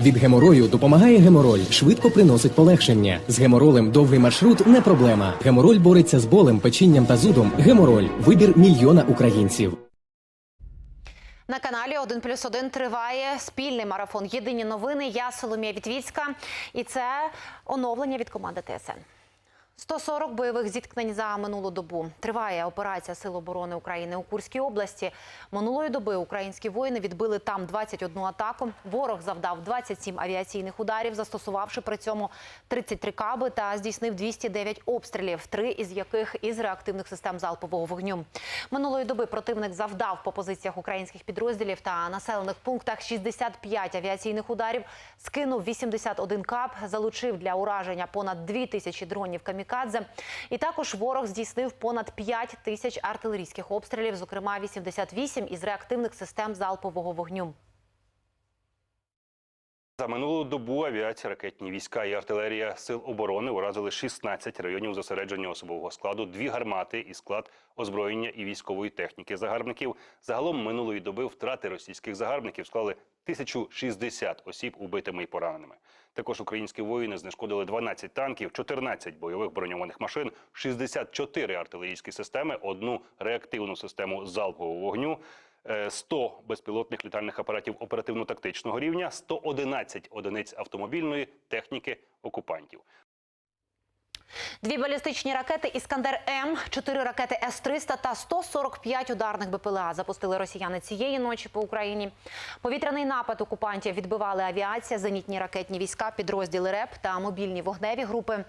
Від геморою допомагає гемороль, швидко приносить полегшення. З геморолем довгий маршрут не проблема. Гемороль бореться з болем, печінням та зудом. Гемороль вибір мільйона українців. На каналі 1 плюс 1 триває спільний марафон. Єдині новини. Я Соломія Вітвіцька. І це оновлення від команди ТСН. 140 бойових зіткнень за минулу добу. Триває операція Сил оборони України у Курській області. Минулої доби українські воїни відбили там 21 атаку. Ворог завдав 27 авіаційних ударів, застосувавши при цьому 33 каби та здійснив 209 обстрілів, три із яких із реактивних систем залпового вогню. Минулої доби противник завдав по позиціях українських підрозділів та населених пунктах 65 авіаційних ударів, скинув 81 каб, залучив для ураження понад 2 тисячі дронів камікадзе. І також ворог здійснив понад 5 тисяч артилерійських обстрілів, зокрема 88 із реактивних систем залпового вогню. За минулу добу авіація, ракетні війська і артилерія сил оборони уразили 16 районів зосередження особового складу, дві гармати і склад озброєння і військової техніки загарбників. Загалом минулої доби втрати російських загарбників склали 1060 осіб убитими і пораненими. Також українські воїни знешкодили 12 танків, 14 бойових броньованих машин, 64 артилерійські системи, одну реактивну систему залпового вогню. е, 100 безпілотних літальних апаратів оперативно-тактичного рівня, 111 одиниць автомобільної техніки окупантів. Дві балістичні ракети Іскандер М, чотири ракети С-300 та 145 ударних БПЛА запустили росіяни цієї ночі по Україні. Повітряний напад окупантів відбивали авіація, зенітні ракетні війська, підрозділи РЕП та мобільні вогневі групи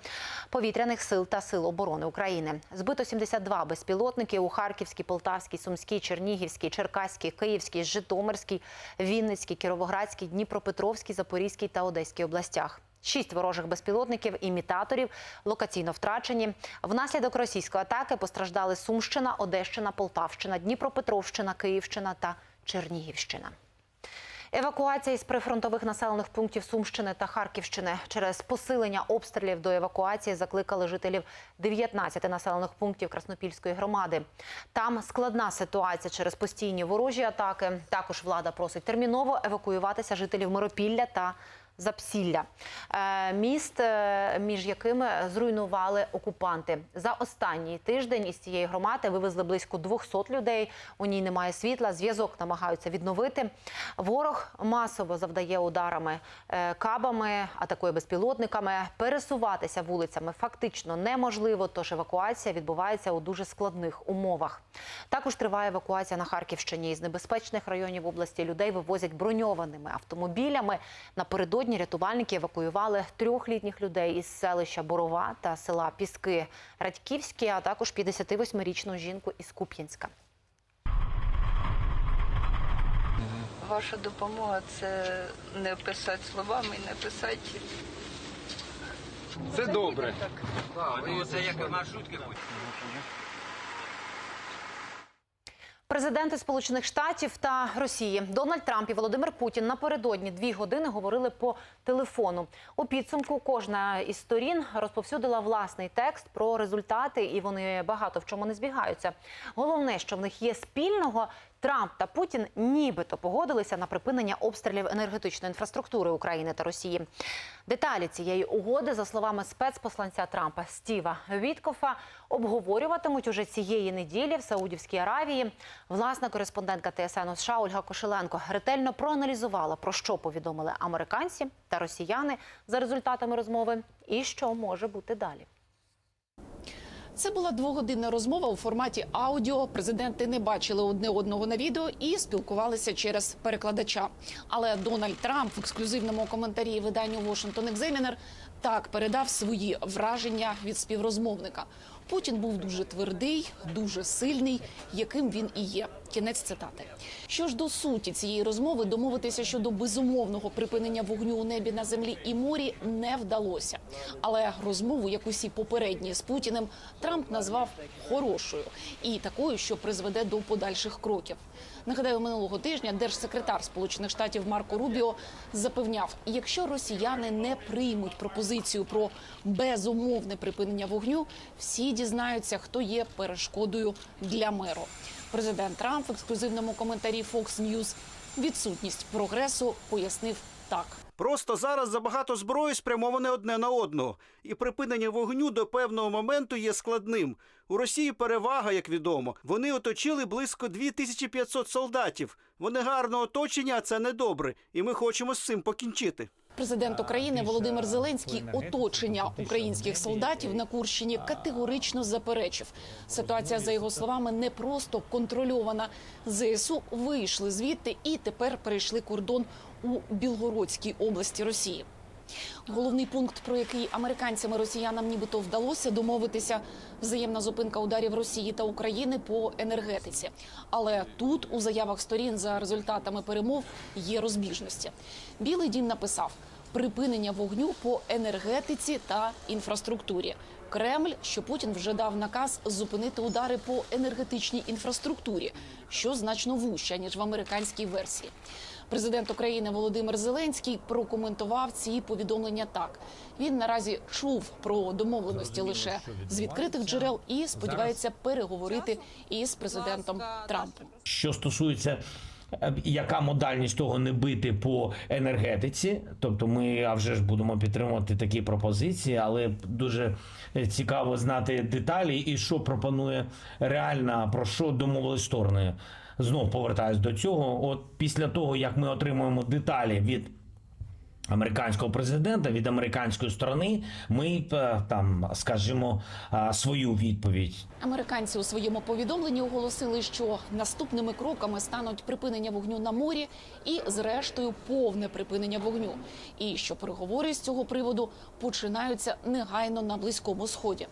повітряних сил та сил оборони України. Збито 72 безпілотники у Харківській, Полтавській, Сумській, Чернігівській, Черкаській, Київській, Житомирській, Вінницькій, Кіровоградській, Дніпропетровській, Запорізькій та Одеській областях. Шість ворожих безпілотників імітаторів локаційно втрачені. Внаслідок російської атаки постраждали Сумщина, Одещина, Полтавщина, Дніпропетровщина, Київщина та Чернігівщина. Евакуація із прифронтових населених пунктів Сумщини та Харківщини через посилення обстрілів до евакуації закликали жителів 19 населених пунктів Краснопільської громади. Там складна ситуація через постійні ворожі атаки. Також влада просить терміново евакуюватися жителів Миропілля та Запсілля, Е, міст, е, між якими зруйнували окупанти. За останній тиждень із цієї громади вивезли близько 200 людей. У ній немає світла, зв'язок намагаються відновити. Ворог масово завдає ударами е, кабами, атакує безпілотниками. Пересуватися вулицями фактично неможливо, тож евакуація відбувається у дуже складних умовах. Також триває евакуація на Харківщині із небезпечних районів області. Людей вивозять броньованими автомобілями. Напередодні рятувальники евакуювали трьох літніх людей із селища Борова та села Піски Радьківські, а також 58-річну жінку із Куп'янська. Ваша допомога це не писати словами, не писати. Це добре. Президенти Сполучених Штатів та Росії Дональд Трамп і Володимир Путін напередодні дві години говорили по телефону. У підсумку кожна із сторін розповсюдила власний текст про результати, і вони багато в чому не збігаються. Головне, що в них є спільного. Трамп та Путін нібито погодилися на припинення обстрілів енергетичної інфраструктури України та Росії. Деталі цієї угоди, за словами спецпосланця Трампа Стіва Віткофа, обговорюватимуть уже цієї неділі в Саудівській Аравії. Власна кореспондентка ТСН США Ольга Кошеленко ретельно проаналізувала, про що повідомили американці та росіяни за результатами розмови, і що може бути далі. Це була двогодинна розмова у форматі аудіо. Президенти не бачили одне одного на відео і спілкувалися через перекладача. Але Дональд Трамп в ексклюзивному коментарі виданню Washington Examiner так передав свої враження від співрозмовника. Путін був дуже твердий, дуже сильний, яким він і є. Кінець цитати. Що ж до суті цієї розмови, домовитися щодо безумовного припинення вогню у небі на землі і морі не вдалося. Але розмову, як усі попередні з Путіним, Трамп назвав хорошою і такою, що призведе до подальших кроків. Нагадаю, минулого тижня держсекретар Сполучених Штатів Марко Рубіо запевняв, якщо росіяни не приймуть пропозицію про безумовне припинення вогню, всі дізнаються, хто є перешкодою для миру. Президент Трамп в ексклюзивному коментарі Fox News відсутність прогресу пояснив так. Просто зараз забагато зброї спрямоване одне на одного, і припинення вогню до певного моменту є складним. У Росії перевага, як відомо. Вони оточили близько 2500 солдатів. Вони гарно оточені, а це недобре. І ми хочемо з цим покінчити. Президент України Володимир Зеленський оточення українських солдатів на Курщині категорично заперечив. Ситуація, за його словами, не просто контрольована. ЗСУ вийшли звідти і тепер перейшли кордон у Білгородській області Росії. Головний пункт, про який американцям і росіянам нібито вдалося домовитися, взаємна зупинка ударів Росії та України по енергетиці. Але тут у заявах сторін за результатами перемов є розбіжності. Білий дім написав припинення вогню по енергетиці та інфраструктурі. Кремль, що Путін вже дав наказ зупинити удари по енергетичній інфраструктурі, що значно вужче ніж в американській версії. Президент України Володимир Зеленський прокоментував ці повідомлення так: він наразі чув про домовленості лише з відкритих джерел і сподівається переговорити із президентом Трампом. Що стосується е, яка модальність того не бити по енергетиці, тобто ми а вже ж будемо підтримувати такі пропозиції, але дуже цікаво знати деталі і що пропонує реально про що домовились сторони. Знов повертаюсь до цього. От після того як ми отримуємо деталі від американського президента від американської сторони, ми е, там скажімо е, свою відповідь Американці у своєму повідомленні оголосили, що наступними кроками стануть припинення вогню на морі і, зрештою, повне припинення вогню. І що переговори з цього приводу починаються негайно на близькому сході.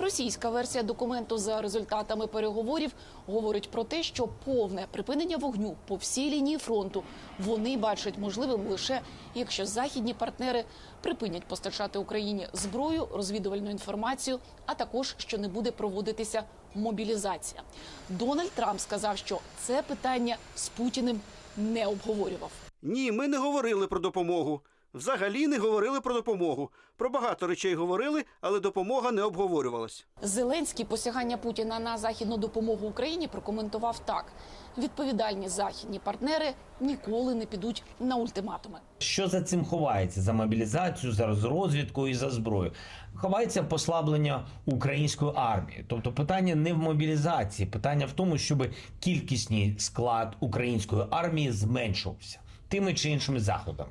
Російська версія документу за результатами переговорів говорить про те, що повне припинення вогню по всій лінії фронту вони бачать можливим лише якщо західні партнери припинять постачати Україні зброю, розвідувальну інформацію, а також що не буде проводитися мобілізація. Дональд Трамп сказав, що це питання з Путіним не обговорював. Ні, ми не говорили про допомогу. Взагалі не говорили про допомогу. Про багато речей говорили, але допомога не обговорювалась. Зеленський посягання Путіна на західну допомогу Україні прокоментував так: відповідальні західні партнери ніколи не підуть на ультиматуми. Що за цим ховається? За мобілізацію, за розвідку і за зброю. Ховається послаблення української армії. Тобто питання не в мобілізації, питання в тому, щоб кількісний склад української армії зменшувався тими чи іншими заходами.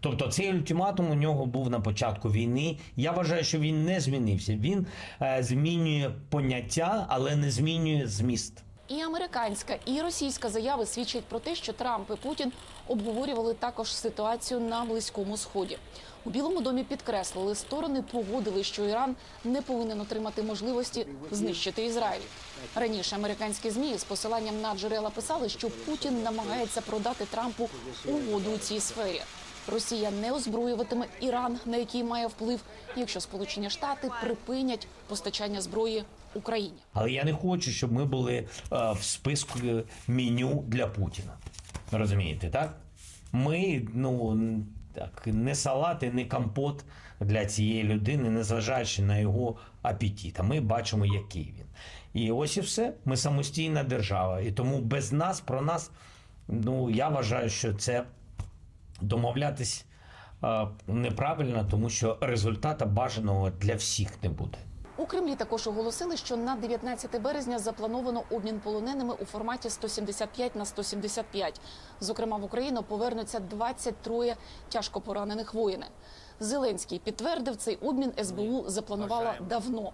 Тобто цей ультиматум у нього був на початку війни. Я вважаю, що він не змінився. Він е, змінює поняття, але не змінює зміст. І американська, і російська заяви свідчать про те, що Трамп і Путін обговорювали також ситуацію на близькому сході. У Білому домі підкреслили, сторони погодили, що Іран не повинен отримати можливості знищити Ізраїль. Раніше американські змі з посиланням на джерела писали, що Путін намагається продати Трампу угоду у цій сфері. Росія не озброюватиме Іран, на який має вплив, якщо Сполучені Штати припинять постачання зброї Україні. Але я не хочу, щоб ми були е, в списку меню для Путіна. Розумієте, так? Ми, ну так, не салат і не компот для цієї людини, незважаючи на його апетит. А ми бачимо, який він. І ось і все. Ми самостійна держава. І тому без нас, про нас, ну я вважаю, що це домовлятись е, неправильно, тому що результата бажаного для всіх не буде. У Кремлі також оголосили, що на 19 березня заплановано обмін полоненими у форматі 175 на 175. Зокрема, в Україну повернуться 23 тяжко поранених воїни. Зеленський підтвердив, цей обмін СБУ запланувала давно.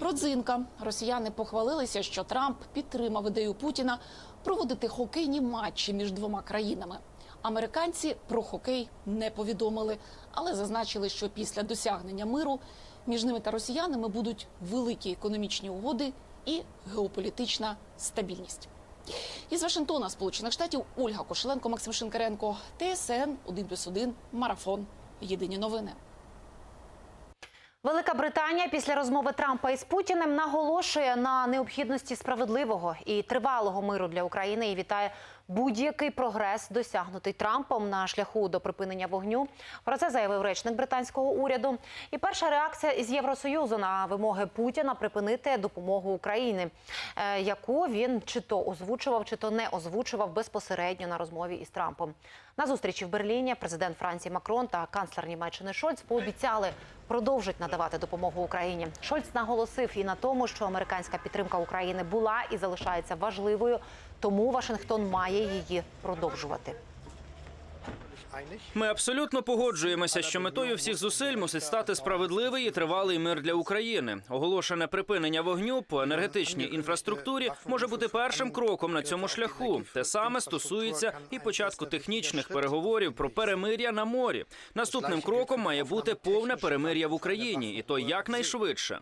Родзинка росіяни похвалилися, що Трамп підтримав ідею Путіна проводити хокейні матчі між двома країнами. Американці про хокей не повідомили, але зазначили, що після досягнення миру між ними та росіянами будуть великі економічні угоди і геополітична стабільність. Із Вашингтона, Сполучених Штатів, Ольга Кошеленко, Максим Шинкаренко, ТСН 1+,1, Марафон. Єдині новини. Велика Британія після розмови Трампа із Путіним наголошує на необхідності справедливого і тривалого миру для України і вітає будь-який прогрес, досягнутий Трампом на шляху до припинення вогню. Про це заявив речник британського уряду. І перша реакція із Євросоюзу на вимоги Путіна припинити допомогу Україні, е, яку він чи то озвучував, чи то не озвучував безпосередньо на розмові із Трампом. На зустрічі в Берліні президент Франції Макрон та канцлер Німеччини Шольц пообіцяли продовжить надавати допомогу Україні. Шольц наголосив і на тому, що американська підтримка України була і залишається важливою, тому Вашингтон має її продовжувати. Ми абсолютно погоджуємося, що метою всіх зусиль мусить стати справедливий і тривалий мир для України. Оголошене припинення вогню по енергетичній інфраструктурі може бути першим кроком на цьому шляху. Те саме стосується і початку технічних переговорів про перемир'я на морі. Наступним кроком має бути повне перемир'я в Україні, і то якнайшвидше.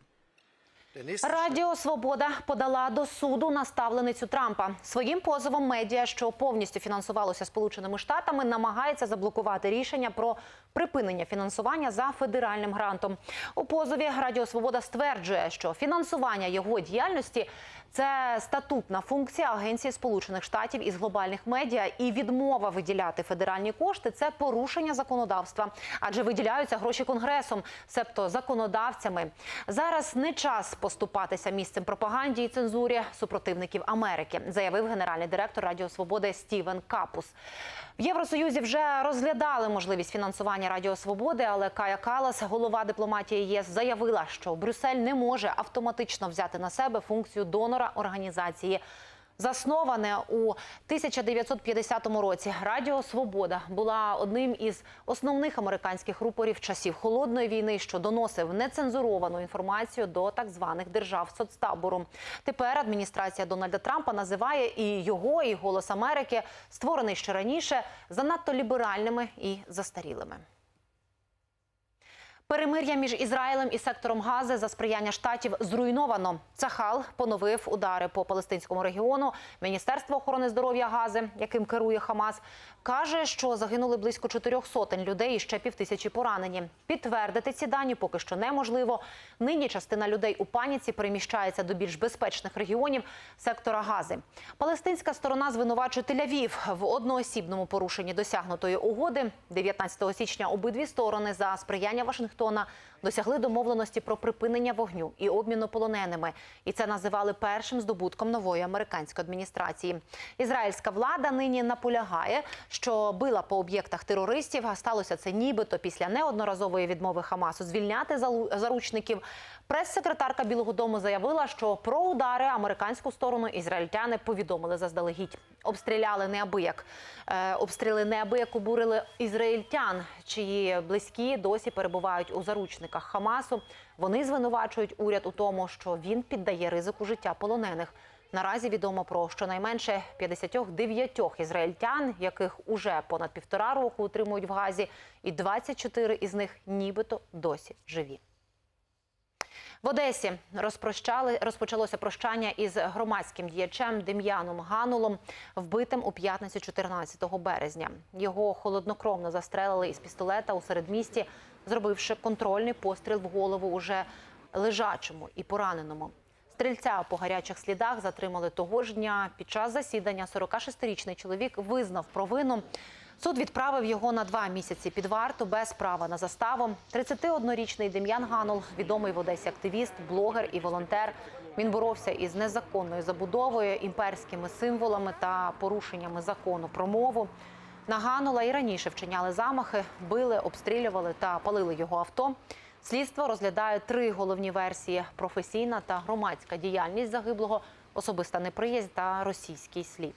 Радіо Свобода подала до суду на ставленицю Трампа. Своїм позовом медіа, що повністю фінансувалося Сполученими Штатами, намагається заблокувати рішення про припинення фінансування за федеральним грантом. У позові Радіо Свобода стверджує, що фінансування його діяльності це статутна функція Агенції Сполучених Штатів із глобальних медіа, і відмова виділяти федеральні кошти це порушення законодавства, адже виділяються гроші конгресом, себто законодавцями. Зараз не час поступатися місцем пропаганді і цензурі супротивників Америки, заявив генеральний директор Радіо Свободи Стівен Капус. В Євросоюзі вже розглядали можливість фінансування Радіо Свободи, але Кая Калас, голова дипломатії ЄС, заявила, що Брюссель не може автоматично взяти на себе функцію донора організації. Засноване у 1950 році Радіо Свобода була одним із основних американських рупорів часів холодної війни, що доносив нецензуровану інформацію до так званих держав соцтабору. Тепер адміністрація Дональда Трампа називає і його, і голос Америки, створений ще раніше, занадто ліберальними і застарілими. Перемир'я між Ізраїлем і сектором Гази за сприяння штатів зруйновано. Цахал поновив удари по палестинському регіону. Міністерство охорони здоров'я Гази, яким керує Хамас, каже, що загинули близько чотирьох сотень людей і ще півтисячі поранені. Підтвердити ці дані поки що неможливо. Нині частина людей у паніці переміщається до більш безпечних регіонів сектора Гази. Палестинська сторона звинувачує Тель-Авів в одноосібному порушенні досягнутої угоди. 19 січня обидві сторони за сприяння Вашингтона досягли домовленості про припинення вогню і обміну полоненими. І це називали першим здобутком нової американської адміністрації. Ізраїльська влада нині наполягає, що била по об'єктах терористів. А сталося це нібито після неодноразової відмови Хамасу звільняти заручників. Прес-секретарка Білого Дому заявила, що про удари американську сторону ізраїльтяни повідомили заздалегідь. Обстріляли неабияк. Е, обстріли неабияк обурили ізраїльтян, чиї близькі досі перебувають у заручниках Хамасу. Вони звинувачують уряд у тому, що він піддає ризику життя полонених. Наразі відомо про щонайменше 59 ізраїльтян, яких уже понад півтора року утримують в Газі, і 24 із них нібито досі живі. В Одесі розпрощали розпочалося прощання із громадським діячем Дем'яном Ганулом, вбитим у п'ятницю 14 березня. Його холоднокровно застрелили із пістолета у середмісті, зробивши контрольний постріл в голову уже лежачому і пораненому. Стрільця по гарячих слідах затримали того ж дня. Під час засідання 46-річний чоловік визнав провину. Суд відправив його на два місяці під варту без права на заставу. 31-річний Дем'ян Ганул, відомий в Одесі активіст, блогер і волонтер. Він боровся із незаконною забудовою, імперськими символами та порушеннями закону про мову. На Ганула і раніше вчиняли замахи, били, обстрілювали та палили його авто. Слідство розглядає три головні версії: професійна та громадська діяльність загиблого, особиста неприязнь та російський слід.